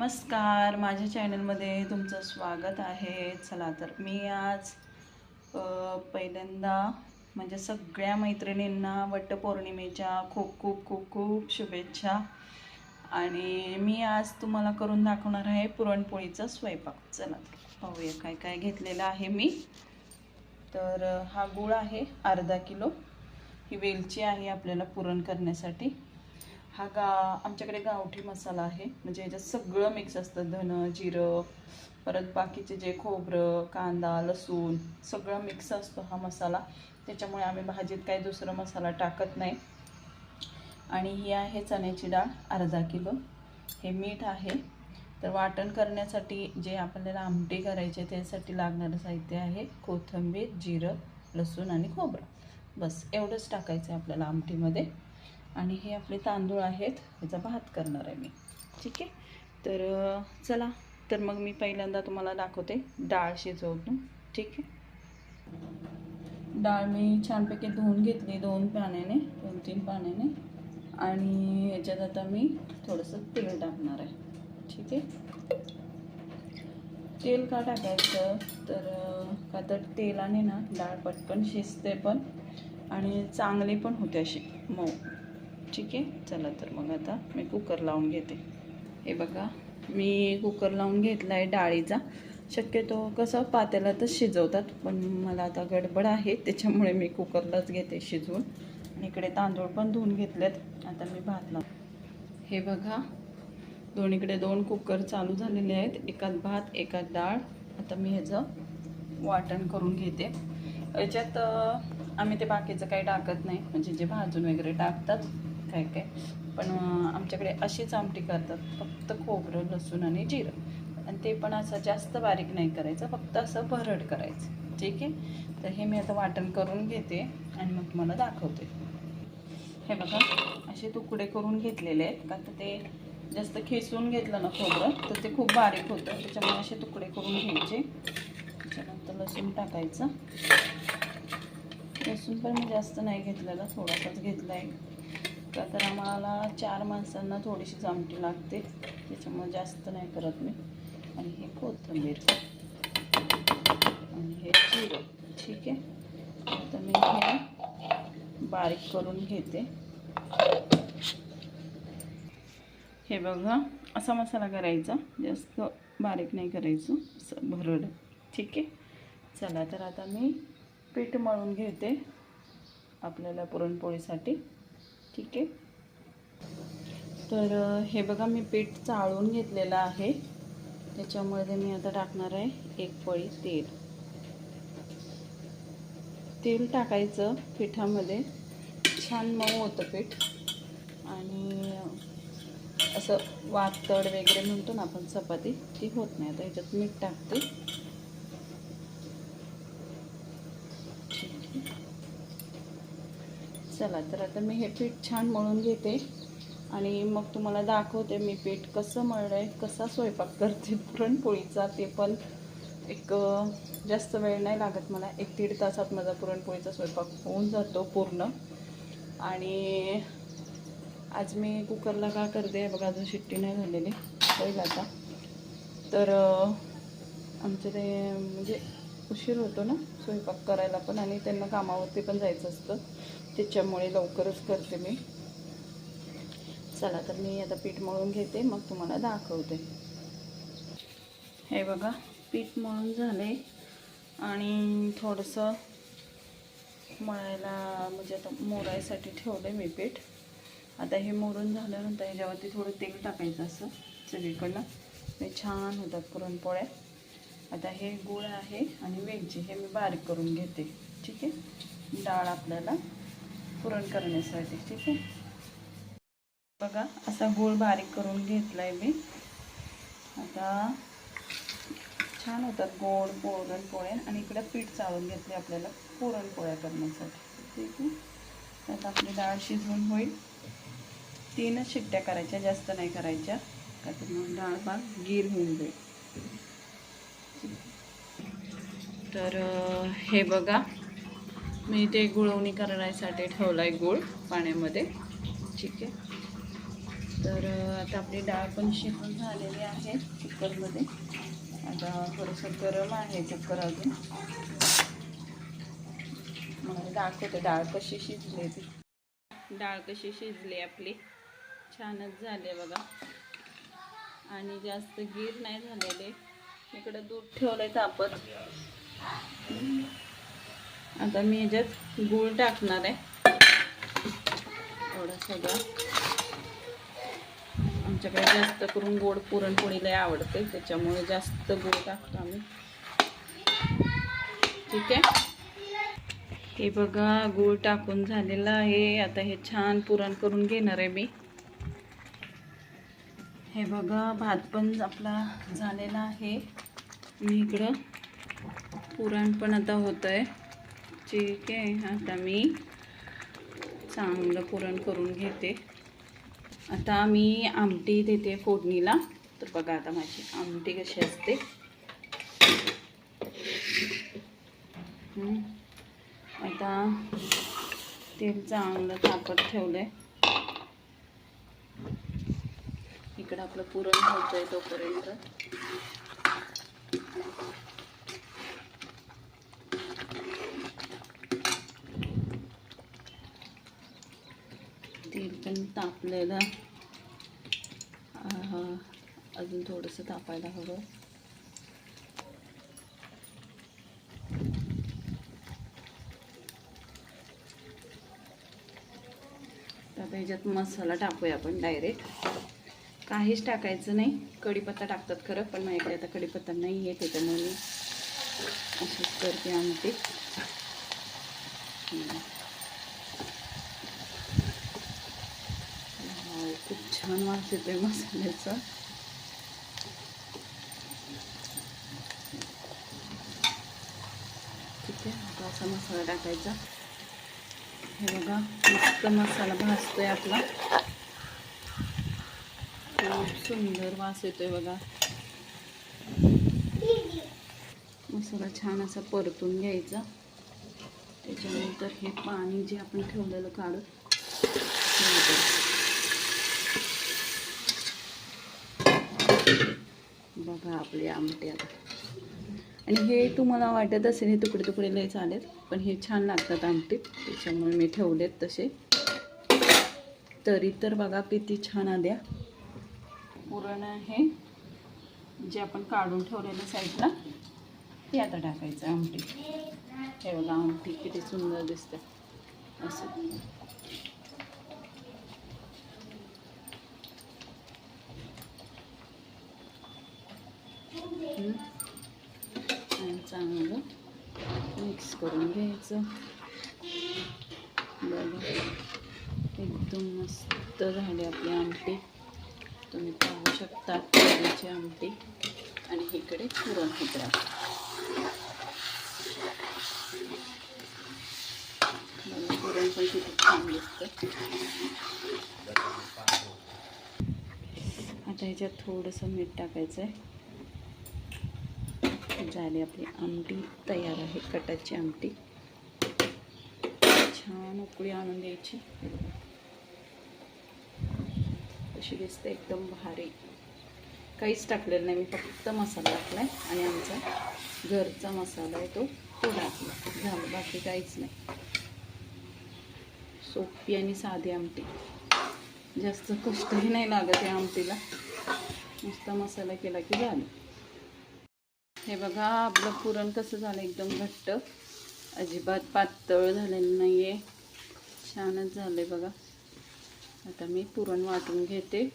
नमस्कार माझ्या चॅनलमध्ये तुमचं स्वागत आहे. चला तर मी आज पहिल्यांदा म्हणजे सगळ्या मैत्रिणींना वटपौर्णिमेच्या खूप खूप खूप खूप शुभेच्छा. आणि मी आज तुम्हाला करून दाखवणार आहे पुरणपोळीचा स्वयंपाक. चला तर पाहूया काय काय घेतलेलं आहे मी. तर हा गूळ आहे अर्धा किलो. ही वेलची आहे आपल्याला पुरण करण्यासाठी. हा गा आमच्याकडे गावठी मसाला आहे. म्हणजे याच्यात सगळं मिक्स असतं. धनं जिरं परत बाकीचे जे खोबरं कांदा लसूण सगळं मिक्स असतो हा मसाला. त्याच्यामुळे आम्ही भाजीत काही दुसरा मसाला टाकत नाही. आणि ही आहे चण्याची डाळ अर्धा किलो. हे मीठ आहे. तर वाटण करण्यासाठी जे आपल्याला आमटी करायचे त्यासाठी लागणारं साहित्य आहे कोथिंबीर जिरं लसूण आणि खोबरं. बस एवढंच टाकायचं आहे आपल्याला आमटीमध्ये. आणि हे आपले तांदूळ आहेत ह्याचा भात करणार आहे मी. ठीक आहे? तर चला. तर मग मी पहिल्यांदा तुम्हाला दाखवते डाळ शिजवतो ठीक आहे? डाळ मी छानपैकी धुवून घेतली दोन पाण्याने दोन तीन पाण्याने. आणि याच्यात आता मी थोडंसं तेल टाकणार आहे. ठीक आहे? तेल का टाकायचं? तर का तर तेलाने ना डाळ पटकन शिजते पण आणि चांगली पण होते अशी मऊ. ठीक आहे. चला तर मग आता मी कुकर लावून घेते. हे बघा मी कुकर लावून घेतला आहे डाळीचा. शक्यतो कसं पातेल्यातच शिजवतात पण मला आता गडबड आहे त्याच्यामुळे मी कुकरलाच घेते शिजवून. आणि इकडे तांदूळ पण धुवून घेतलेत. आता मी भात लाव हे बघा दोन्हीकडे दोन कुकर चालू झालेले आहेत. एकात भात एकात डाळ. आता मी ह्याचं वाटण करून घेते. याच्यात आम्ही ते बाकीचं काही टाकत नाही. म्हणजे जे भाजून वगैरे टाकतात काय काय. पण आमच्याकडे अशीच आमटी करतात फक्त खोबरं लसूण आणि जिरं. आणि ते पण असं जास्त बारीक नाही करायचं फक्त असं भरड करायचं. ठीक आहे? तर हे मी आता वाटण करून घेते आणि मग तुम्हाला दाखवते. हे बघा असे तुकडे करून घेतलेले आहेत. का तर ते जास्त खेचून घेतलं ना खोबरं तर ते खूप बारीक होतं. त्याच्यामुळे असे तुकडे करून घ्यायचे. त्याच्यानंतर लसूण टाकायचं. लसूण पण मी जास्त नाही घेतलेलं थोडासाच घेतला आहे का तर आम्हाला चार माणसांना थोडीशी आमटी लागते. त्याच्यामुळे जास्त नाही करत मी. आणि हे कोथिंबीर. आणि हे जिरं ठीक आहे? आता मी हे बारीक करून घेते. हे बघा असा मसाला करायचा. जास्त बारीक नाही करायचं. असं भरड ठीक आहे? चला तर आता मी पीठ मळून घेते. आपल्याला पुरणपोळीसाठी. ठीक आहे. तर हे बघा मी पीठ चाळून घेतलेलं आहे. त्याच्यामध्ये मी आता टाकणार आहे एक पळी तेल. तेल टाकायचं पिठामध्ये. छान मऊ होतं पीठ. आणि असं वातड वगैरे म्हणतो ना आपण चपाती ती होत नाही. आता ह्याच्यात मीठ टाकते ठीक आहे. चला तर आता मी हे पीठ छान मळून घेते आणि मग तुम्हाला दाखवते मी पीठ कसं मळलं आहे कसा स्वयंपाक करते. पुरणपोळीचा ते पण एक जास्त वेळ नाही लागत मला. एक दीड तासात माझा पुरणपोळीचा स्वयंपाक होऊन जातो पूर्ण. आणि आज मी कुकरला का करते बघा अजून शिट्टी नाही झालेली होईल आता. तर आमचं ते म्हणजे उशीर होतो ना स्वयंपाक करायला पण आणि त्यांना कामावरती पण जायचं असतं. त्याच्यामुळे लवकरच करते मी. चला तर मी आता पीठ मळून घेते मग तुम्हाला दाखवते. हे बघा पीठ मळून झाले. आणि थोडंसं मळायला म्हणजे आता मोरायसाठी ठेवलं मी पीठ. आता हे मोरून झाल्यानंतर ह्याच्यावरती थोडं तेल टाकायचं असं सगळीकडनं. ते छान होतात पुरणपोळ्या. आता हे गुळ आहे आणि वेलची हे मी बारीक करून घेते. ठीक आहे? डाळ आपल्याला पुरण करण्यासाठी ठीक आहे? बघा असा गूळ बारीक करून घेतला आहे मी. आता छान होतात गोड पुरणपोळ्या आणि इकडं पीठ चाळून घेतले आपल्याला पुरणपोळ्या करण्यासाठी ठीक आहे? त्यात आपली डाळ शिजवून होईल. तीनच शिट्ट्या करायच्या जास्त नाही करायच्या. का तर मग डाळ भात गीर होऊन जाईल. तर हे बघा. मी ते गुळवणी करण्यासाठी ठेवलं आहे गूळ पाण्यामध्ये. ठीक आहे. तर आता आपली डाळ पण शिजून झालेली आहे कुकरमध्ये. आता थोडंसं गरम आहे कुकर अजून. मला दाखवते डाळ कशी शिजली ती. डाळ कशी शिजली आपली. छानच झाले बघा. आणि जास्त गीर नाही झालेले. इकडं दूध ठेवलं आहे तापत. आता मी याच्यात गूळ टाकणार आहे. थोडं सगळं आमच्याकडे जास्त करून गोड पुरणपोळीला आवडते त्याच्यामुळे जास्त गूळ टाकतो आम्ही. ठीक आहे? हे बघा गूळ टाकून झालेलं आहे. आता हे छान पुरण करून घेणार आहे मी. हे बघा भात पण आपला झालेला आहे. मी इकडं पुरण पण आता होतं आहे ठीक आहे. आता मी चांगलं पुरण करून घेते. आता मी आमटी देते फोडणीला. तर बघा आता माझी आमटी कशी असते. आता तेल चांगलं तापत ठेवलं आहे इकडं आपलं पुरण होतंय तोपर्यंत तेल पण तापलेलं अजून थोडंसं तापायला हवं. तर आता ह्याच्यात मसाला टाकूया आपण डायरेक्ट काहीच टाकायचं नाही. कढीपत्ता टाकतात खरं पण माझ्याकडे आता कढीपत्ता नाही आहे त्याच्यामुळे मी अशीच करते आमटी. छान वास येतोय मसाल्याचा. ठीक आहे आता असा मसाला टाकायचा. हे बघा मस्त मसाला भाजतोय आपला. खूप सुंदर वास येतोय बघा. मसाला छान असा परतून घ्यायचा. त्याच्यानंतर हे पाणी जे आपण ठेवलेलं काढत हे होतं. बघा आपली आमटी आता. आणि हे तुम्हाला वाटत असेल हे तुकडे तुकडे लय चालेल पण हे छान लागतात आमटे. त्याच्यामुळे मी ठेवलेत तसे. तरी तर बघा किती छान आल्या. पुरण आहे जे आपण काढून ठेवलेलं साईडला ते आता टाकायचं आमटी. हे बघा आमटी किती सुंदर दिसते. असं. हम्म. आणि चांगलं मिक्स करून घ्यायचं बघा एकदम मस्त झाली आपली आमटी तुम्ही पाहू शकता कढीची आमटी आणि इकडे पुरण होत बघा, पुरण पण किती छान दिसतं आता ह्याच्यात थोडंसं मीठ टाकायचं आहे झाली आपली आमटी तयार आहे कटाची आमटी. छान उकळी आणून द्यायची. अशी दिसते एकदम भारी. काहीच टाकलेलं नाही मी फक्त मसाला टाकला आहे आणि आमचा घरचा मसाला आहे तो तो टाकला. झालं बाकी काहीच नाही. सोपी आणि साधी आमटी. जास्त कष्टही नाही लागत या आमटीला. नुसता मसाला केला की झालं. हे बघा आपलं पुरण कसं झालं एकदम घट्ट. अजिबात पातळ झालेलं नाही आहे छानच झालं आहे बघा. आता मी पुरण वाटून घेते.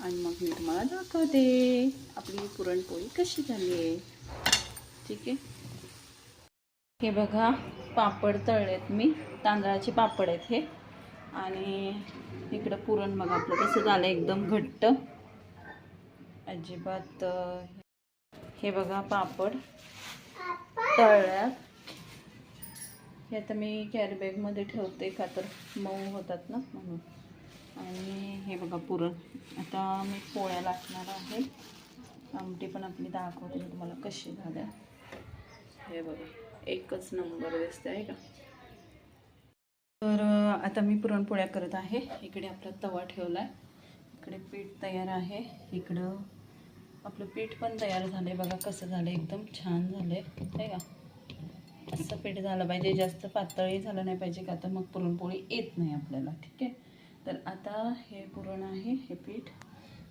आणि मग मी तुम्हाला दाखवते. आपली पुरणपोळी कशी झाली आहे. ठीक आहे? हे बघा पापड तळलेत मी. तांदळाचे पापड आहेत हे. आणि इकडं पुरण बघा आपलं कसं झालं एकदम घट्ट. अजिबात हे बघा पापड. तळल्यात. हे आता मी कॅरीबॅगमध्ये ठेवते का तर मऊ होतात ना म्हणून. आणि हे बघा पुरण. आता मी पोळ्या लागणार आहे. आमटी पण आपली दाखवते मी तुम्हाला कशी झाल्या. हे बघा एकच नंबर दिसते आहे का? तर आता मी पुरणपोळ्या करत आहे. इकडे आपला तवा ठेवला आहे इकडे पीठ तयार आहे. इकडं आपलं पीठ पण तयार झालं आहे बघा कसं झालं एकदम छान झालं आहे का? असं पीठ झालं पाहिजे जास्त पातळही झालं नाही पाहिजे का? तर मग पुरणपोळी येत नाही आपल्याला ठीक आहे? तर आता हे पुरण आहे हे पीठ.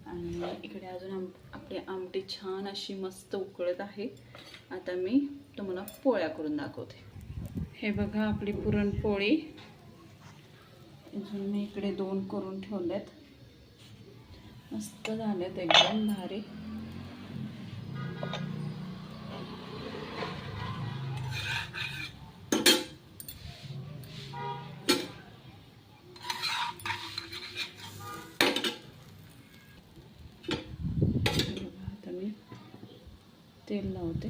आणि इकडे अजून आम आपली आमटी छान अशी मस्त उकळत आहे. आता मी तुम्हाला पोळ्या करून दाखवते. हे बघा आपली पुरणपोळी. अजून मी इकडे दोन करून ठेवल्यात मस्त झाल्यात एकदम भारी. तेल लावते.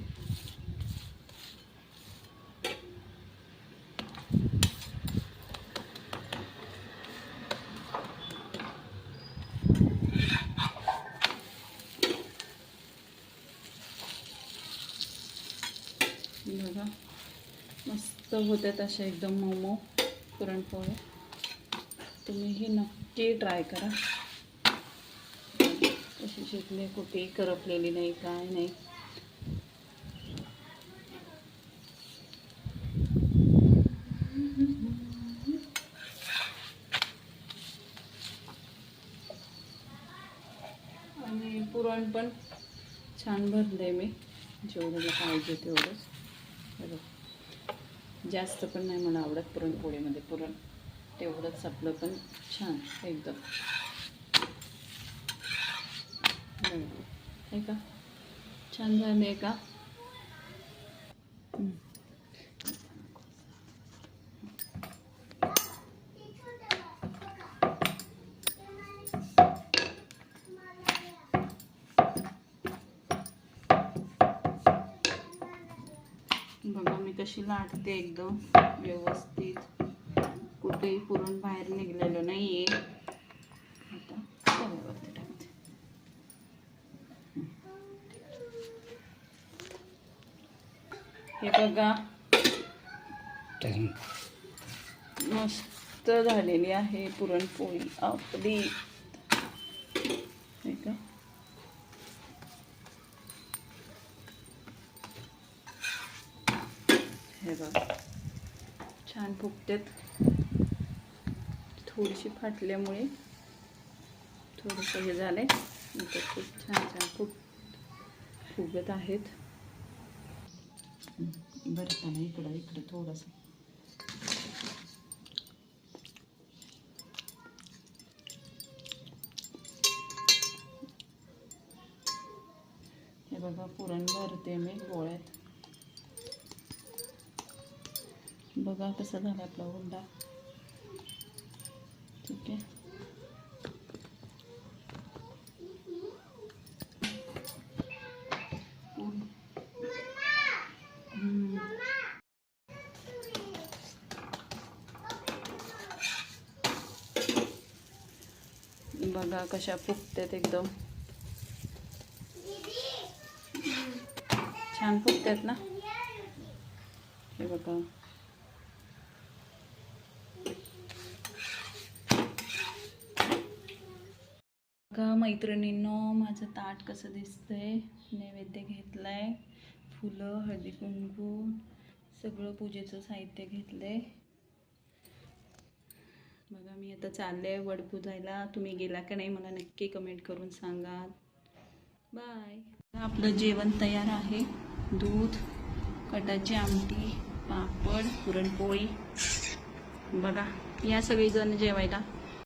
बघा. मस्त होत्यात अशा एकदम मोमो पुरणपोळ्या. तुम्हीही नक्की ट्राय करा. अशी शिकले कुठेही करपलेली नाही काय नाही. आणि पुरण पण छान भरले मी. जेवढं पाहिजे तेवढंच. जास्त पण नाही मला आवडत पुरणपोळीमध्ये. पुरण तेवढंच आपलं पण छान एकदम. बघा. का? छान झाले का हम्म. बघा मी कशी लाटते एकदम व्यवस्थित. कुठेही पुरण बाहेर निघलेलं नाहीये. आता तव्यावरती टाकते. हे बघा. मस्त झालेली आहे पुरणपोळी. आपली हे का हे बघा. छान फुगतेत थोडीशी फाटल्यामुळे थोडंसं हे झालंय. नंतर खूप छान छान फुग फुगत आहेत. हं, बरं इकडं इकडं थोडंसं. हे बघा पुरण भरते मी गोळ्यात. बघा कसा झाला आपला हुंडा. ठीक आहे. बघा कशा फुगतात एकदम. छान फुगतात ना? हे बघा बघा मैत्रिणींनो माझं ताट कसं दिसतंय? नैवेद्य घेतलाय. फुलं हळदी कुंकू सगळं पूजेचं साहित्य घेतलं आहे बघा मी आता चालले वड पूजायला. तुम्ही गेला का नाही मला नक्की कमेंट करून सांगा. बाय आपलं जेवण तयार आहे. दूध कटाची आमटी पापड पुरणपोळी. बघा या सगळीजण जेवायला.